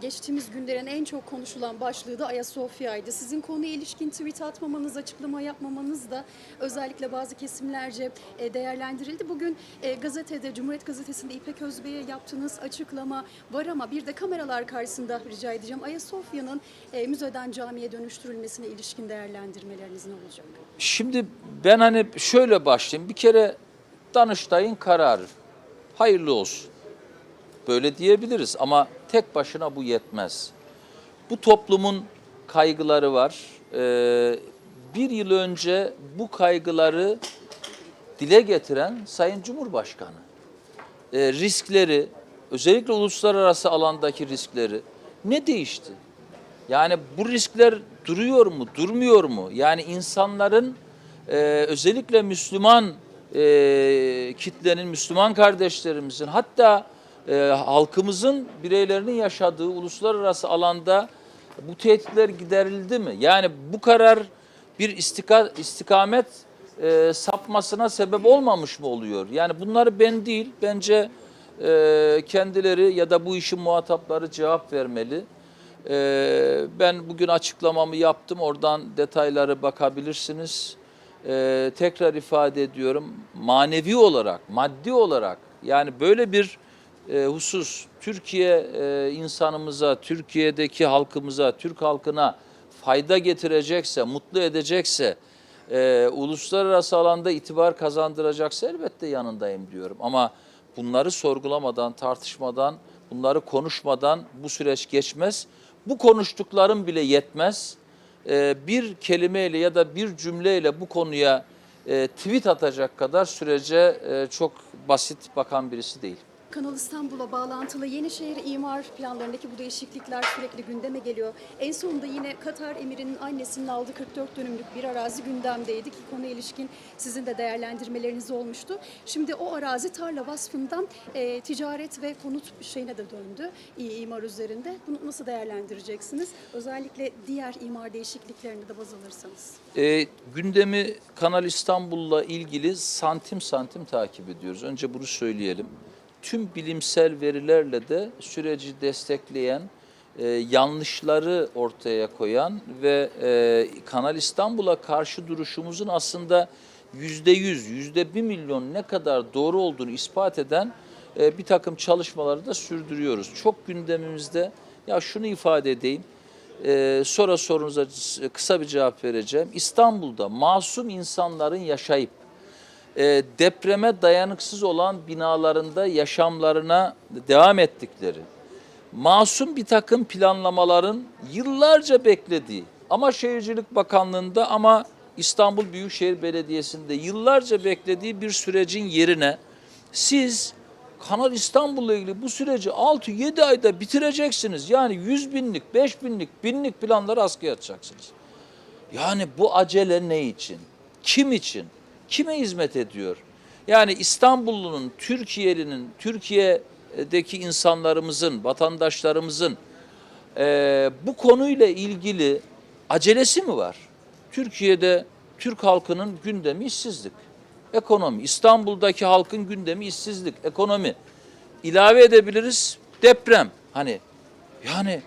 Geçtiğimiz günlerin en çok konuşulan başlığı da Ayasofya'ydı. Sizin konuya ilişkin tweet atmamanız, açıklama yapmamanız da özellikle bazı kesimlerce e, değerlendirildi. Bugün e, gazetede, Cumhuriyet Gazetesi'nde İpek Özbey'e yaptığınız açıklama var ama bir de kameralar karşısında rica edeceğim. Ayasofya'nın e, müzeden camiye dönüştürülmesine ilişkin değerlendirmeleriniz ne olacak? Şimdi ben hani şöyle başlayayım. Bir kere Danıştay'ın kararı. Hayırlı olsun. Böyle diyebiliriz ama tek başına bu yetmez. Bu toplumun kaygıları var. Ee, bir yıl önce bu kaygıları dile getiren Sayın Cumhurbaşkanı. Ee, riskleri, özellikle uluslararası alandaki riskleri ne değişti? Yani bu riskler duruyor mu, durmuyor mu? Yani insanların e, özellikle Müslüman e, kitlenin, Müslüman kardeşlerimizin hatta e, halkımızın bireylerinin yaşadığı uluslararası alanda bu tehditler giderildi mi? Yani bu karar bir istika, istikamet e, sapmasına sebep olmamış mı oluyor? Yani bunları ben değil, bence e, kendileri ya da bu işin muhatapları cevap vermeli. Ee, ben bugün açıklamamı yaptım. Oradan detayları bakabilirsiniz. Ee, tekrar ifade ediyorum. Manevi olarak, maddi olarak yani böyle bir e, husus Türkiye e, insanımıza, Türkiye'deki halkımıza, Türk halkına fayda getirecekse, mutlu edecekse, e, uluslararası alanda itibar kazandıracaksa elbette yanındayım diyorum. Ama bunları sorgulamadan, tartışmadan, bunları konuşmadan bu süreç geçmez. Bu konuştuklarım bile yetmez. Ee, bir kelimeyle ya da bir cümleyle bu konuya e, tweet atacak kadar sürece e, çok basit bakan birisi değil. Kanal İstanbul'a bağlantılı Yenişehir imar planlarındaki bu değişiklikler sürekli gündeme geliyor. En sonunda yine Katar emirinin annesinin aldığı 44 dönümlük bir arazi gündemdeydi ki konuya ilişkin sizin de değerlendirmeleriniz olmuştu. Şimdi o arazi tarla vasfından e, ticaret ve konut şeyine de döndü imar üzerinde. Bunu nasıl değerlendireceksiniz? Özellikle diğer imar değişikliklerini de baz alırsanız. E, gündemi Kanal İstanbul'la ilgili santim santim takip ediyoruz. Önce bunu söyleyelim. Tüm bilimsel verilerle de süreci destekleyen, e, yanlışları ortaya koyan ve e, Kanal İstanbul'a karşı duruşumuzun aslında yüzde yüz, yüzde bir milyon ne kadar doğru olduğunu ispat eden e, bir takım çalışmaları da sürdürüyoruz. Çok gündemimizde, ya şunu ifade edeyim, ee, sonra sorunuza kısa bir cevap vereceğim. İstanbul'da masum insanların yaşayıp e, depreme dayanıksız olan binalarında yaşamlarına devam ettikleri, masum bir takım planlamaların yıllarca beklediği ama Şehircilik Bakanlığı'nda ama İstanbul Büyükşehir Belediyesi'nde yıllarca beklediği bir sürecin yerine siz Kanal İstanbul'la ilgili bu süreci 6-7 ayda bitireceksiniz. Yani 100 binlik, 5 binlik, binlik planları askıya atacaksınız. Yani bu acele ne için? Kim için? Kime hizmet ediyor? Yani İstanbullunun, Türkiye'linin, Türkiye'deki insanlarımızın, vatandaşlarımızın eee, bu konuyla ilgili acelesi mi var? Türkiye'de Türk halkının gündemi işsizlik, ekonomi. İstanbul'daki halkın gündemi işsizlik, ekonomi. İlave edebiliriz deprem. Hani yani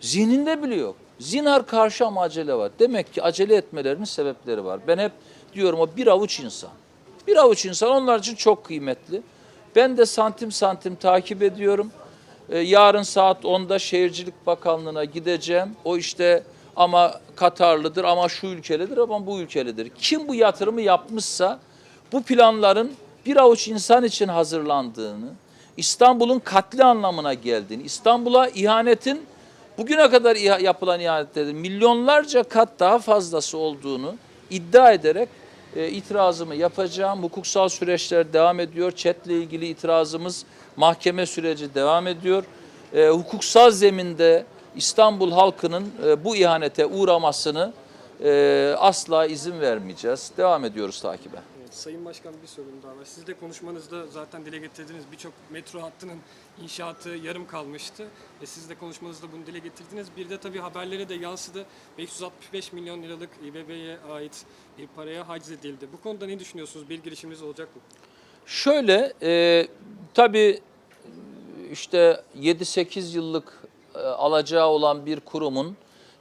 zihninde bile yok. Zinar karşı ama acele var. Demek ki acele etmelerinin sebepleri var. Ben hep diyorum o bir avuç insan. Bir avuç insan onlar için çok kıymetli. Ben de santim santim takip ediyorum. Ee, yarın saat 10'da Şehircilik Bakanlığı'na gideceğim. O işte ama Katarlıdır ama şu ülkelidir ama bu ülkelidir. Kim bu yatırımı yapmışsa bu planların bir avuç insan için hazırlandığını, İstanbul'un katli anlamına geldiğini, İstanbul'a ihanetin bugüne kadar yapılan ihanetlerin milyonlarca kat daha fazlası olduğunu iddia ederek e, itirazımı yapacağım. Hukuksal süreçler devam ediyor. ÇED'le ilgili itirazımız mahkeme süreci devam ediyor. E, hukuksal zeminde İstanbul halkının e, bu ihanete uğramasını e, asla izin vermeyeceğiz. Devam ediyoruz takibe. Sayın Başkan bir sorum daha var. Siz de konuşmanızda zaten dile getirdiğiniz birçok metro hattının inşaatı yarım kalmıştı. E siz de konuşmanızda bunu dile getirdiniz. Bir de tabii haberlere de yansıdı. 565 milyon liralık İBB'ye ait bir paraya haciz edildi. Bu konuda ne düşünüyorsunuz? Bir girişiminiz olacak mı? Şöyle, e, tabii işte 7-8 yıllık e, alacağı olan bir kurumun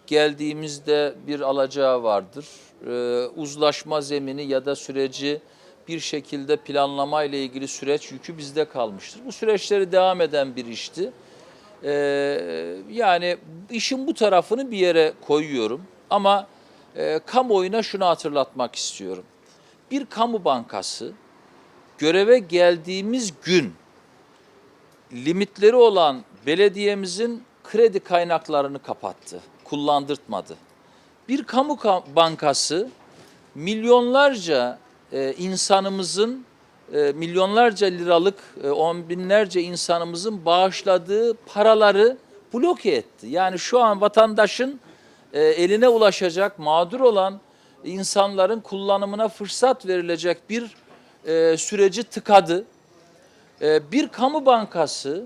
geldiğimizde bir alacağı vardır. E, uzlaşma zemini ya da süreci bir şekilde planlama ile ilgili süreç yükü bizde kalmıştır. Bu süreçleri devam eden bir işti. E, yani işin bu tarafını bir yere koyuyorum ama e, kamuoyuna şunu hatırlatmak istiyorum. Bir kamu bankası göreve geldiğimiz gün limitleri olan belediyemizin kredi kaynaklarını kapattı, kullandırtmadı. Bir kamu ka- bankası milyonlarca e, insanımızın e, milyonlarca liralık e, on binlerce insanımızın bağışladığı paraları bloke etti. Yani şu an vatandaşın e, eline ulaşacak mağdur olan insanların kullanımına fırsat verilecek bir e, süreci tıkadı. E, bir kamu bankası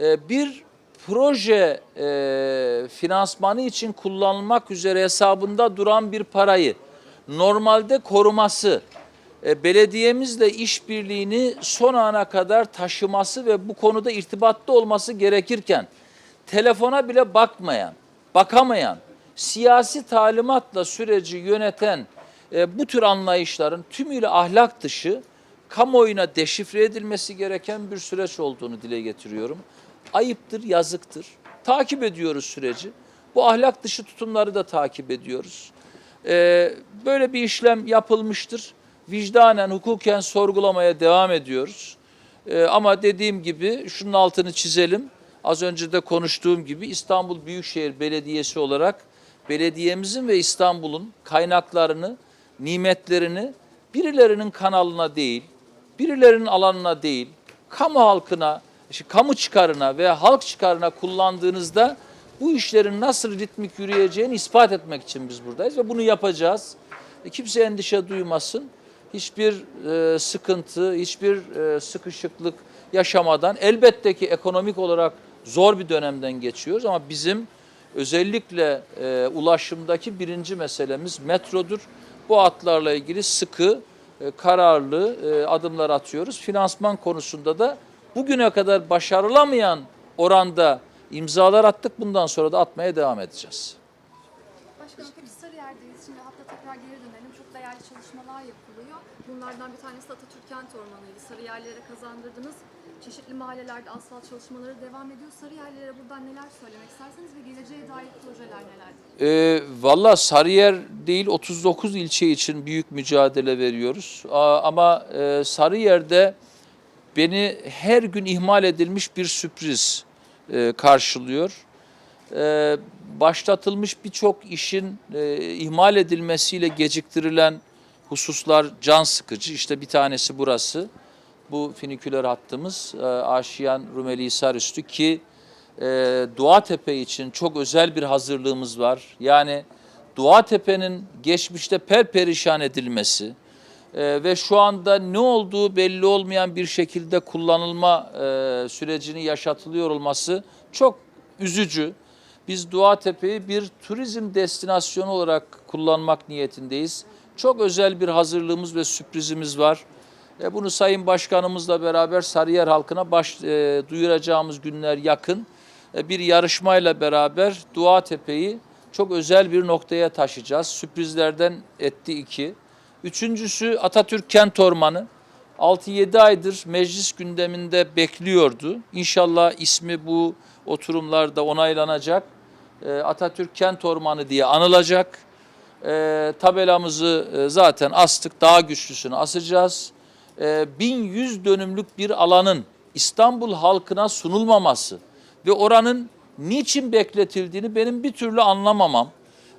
e, bir proje e, finansmanı için kullanılmak üzere hesabında duran bir parayı normalde koruması, e, belediyemizle işbirliğini son ana kadar taşıması ve bu konuda irtibatta olması gerekirken telefona bile bakmayan, bakamayan, siyasi talimatla süreci yöneten e, bu tür anlayışların tümüyle ahlak dışı, kamuoyuna deşifre edilmesi gereken bir süreç olduğunu dile getiriyorum. Ayıptır, yazıktır. Takip ediyoruz süreci. Bu ahlak dışı tutumları da takip ediyoruz. Ee, böyle bir işlem yapılmıştır. Vicdanen, hukuken sorgulamaya devam ediyoruz. Ee, ama dediğim gibi şunun altını çizelim. Az önce de konuştuğum gibi İstanbul Büyükşehir Belediyesi olarak belediyemizin ve İstanbul'un kaynaklarını, nimetlerini birilerinin kanalına değil, birilerinin alanına değil, kamu halkına, işte kamu çıkarına veya halk çıkarına kullandığınızda bu işlerin nasıl ritmik yürüyeceğini ispat etmek için biz buradayız ve bunu yapacağız. E, kimse endişe duymasın. Hiçbir e, sıkıntı, hiçbir e, sıkışıklık yaşamadan elbette ki ekonomik olarak zor bir dönemden geçiyoruz ama bizim özellikle e, ulaşımdaki birinci meselemiz metrodur. Bu hatlarla ilgili sıkı, e, kararlı e, adımlar atıyoruz. Finansman konusunda da bugüne kadar başarılamayan oranda imzalar attık. Bundan sonra da atmaya devam edeceğiz. Başkanım peki Sarıyer'deyiz. Şimdi hatta tekrar geri dönelim. Çok değerli çalışmalar yapılıyor. Bunlardan bir tanesi Atatürk Kent Ormanı'ydı. Sarıyerlere kazandırdınız. Çeşitli mahallelerde asfalt çalışmaları devam ediyor. Sarıyerlere buradan neler söylemek isterseniz ve geleceğe dair projeler nelerdir? E, Valla Sarıyer değil 39 ilçe için büyük mücadele veriyoruz. Ama e, Sarıyer'de beni her gün ihmal edilmiş bir sürpriz e, karşılıyor. E, başlatılmış birçok işin e, ihmal edilmesiyle geciktirilen hususlar can sıkıcı. İşte bir tanesi burası. Bu finiküler hattımız e, Aşiyan Rumeli Hisarüstü ki e, Doğatepe için çok özel bir hazırlığımız var. Yani Doğatepe'nin geçmişte perperişan edilmesi e, ve şu anda ne olduğu belli olmayan bir şekilde kullanılma e, sürecini yaşatılıyor olması çok üzücü. Biz Doğatepe'yi bir turizm destinasyonu olarak kullanmak niyetindeyiz. Çok özel bir hazırlığımız ve sürprizimiz var. E, bunu Sayın Başkanımızla beraber Sarıyer halkına baş, e, duyuracağımız günler yakın. E, bir yarışmayla beraber Doğatepe'yi çok özel bir noktaya taşıyacağız. Sürprizlerden etti iki. Üçüncüsü Atatürk Kent Ormanı. 6-7 aydır meclis gündeminde bekliyordu. İnşallah ismi bu oturumlarda onaylanacak. E, Atatürk Kent Ormanı diye anılacak. E, tabelamızı e, zaten astık, daha güçlüsünü asacağız. E, 1100 dönümlük bir alanın İstanbul halkına sunulmaması ve oranın niçin bekletildiğini benim bir türlü anlamamam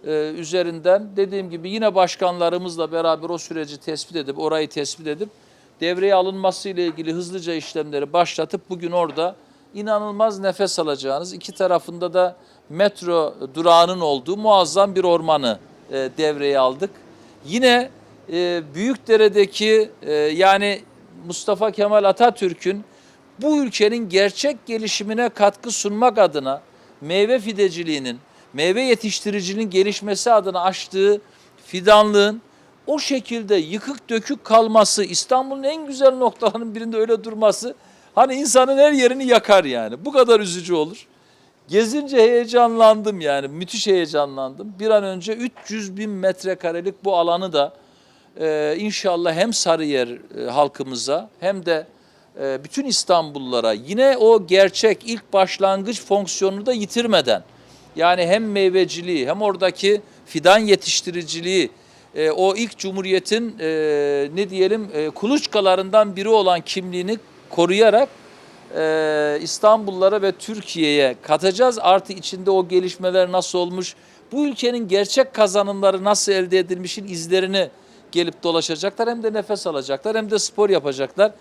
e, üzerinden dediğim gibi yine başkanlarımızla beraber o süreci tespit edip orayı tespit edip devreye alınması ile ilgili hızlıca işlemleri başlatıp bugün orada inanılmaz nefes alacağınız iki tarafında da metro durağının olduğu muazzam bir ormanı e, devreye aldık. Yine e, Büyükdere'deki e, yani Mustafa Kemal Atatürk'ün bu ülkenin gerçek gelişimine katkı sunmak adına meyve fideciliğinin, meyve yetiştiriciliğinin gelişmesi adına açtığı fidanlığın o şekilde yıkık dökük kalması, İstanbul'un en güzel noktalarının birinde öyle durması hani insanın her yerini yakar yani. Bu kadar üzücü olur. Gezince heyecanlandım yani müthiş heyecanlandım. Bir an önce 300 bin metrekarelik bu alanı da e, inşallah hem Sarıyer e, halkımıza hem de e, bütün İstanbullulara yine o gerçek ilk başlangıç fonksiyonunu da yitirmeden yani hem meyveciliği hem oradaki fidan yetiştiriciliği e, o ilk cumhuriyetin e, ne diyelim e, kuluçkalarından biri olan kimliğini koruyarak e, İstanbullulara ve Türkiye'ye katacağız. Artı içinde o gelişmeler nasıl olmuş, bu ülkenin gerçek kazanımları nasıl elde edilmişin izlerini gelip dolaşacaklar. Hem de nefes alacaklar hem de spor yapacaklar.